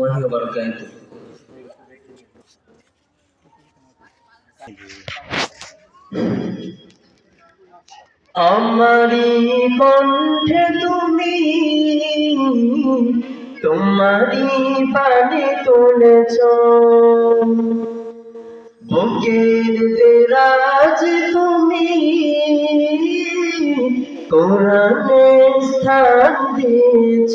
ওয়া বারাকাতুহু আমারি কণ্ঠে তুমি তোমারি পানি তুলেছ। বুকের দেরাজ তুমি কোরআনে স্থান দিয়েছ।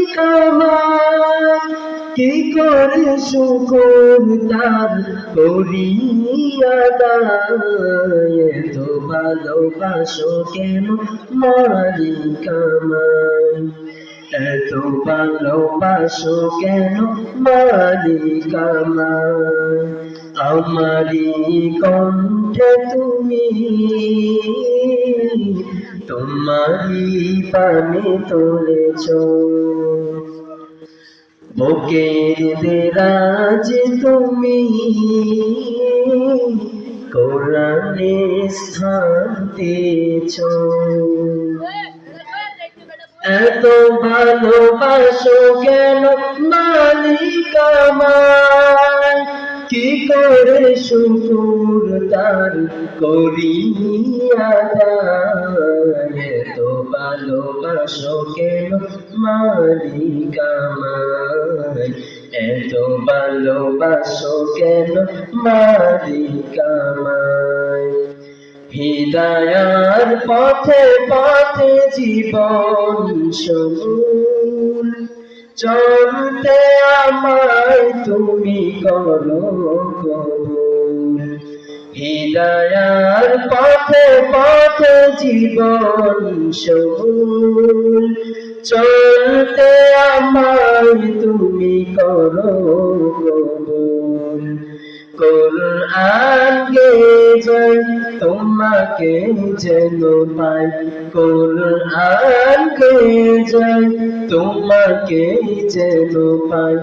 কি করে শুকুর তার করিয়া দায়? এত ভালোবাসো কেন মালিক আমার এত ভালোবাসো কেন মালিক আমার আমারি কণ্ঠে তুমি তোমারি পানি তুলেছ। বুকের দেরাজ তুমি। কোরআনে স্থান দিয়েছ। এত ভালোবাসো কেন মালিক আমার কি করে শুকুর তার করিয়া দায় এত ভালোবাসো কেন মালিক আমার এত ভালোবাসো কেন মালিক আমার হৃদয়ার পথে পথে জীবন সমূল। চলতে আমায় তুমি করো হৃদয়ার পথে পথে জীবন সবুল চলতে আমায় তুমি করো কোরআন গে যাই তোমাকে যেন পাই। কোরআন গে যাই তোমাকে যেন পাই।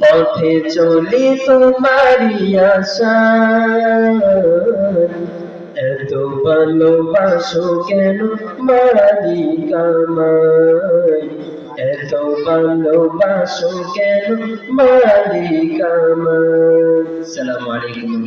পথে চলি তোমারি আশা। এত ভালোবাসো কেন মালিক আমায় এত ভালোবাসো কেন মালিক আমার? সালাম আলাইকুম।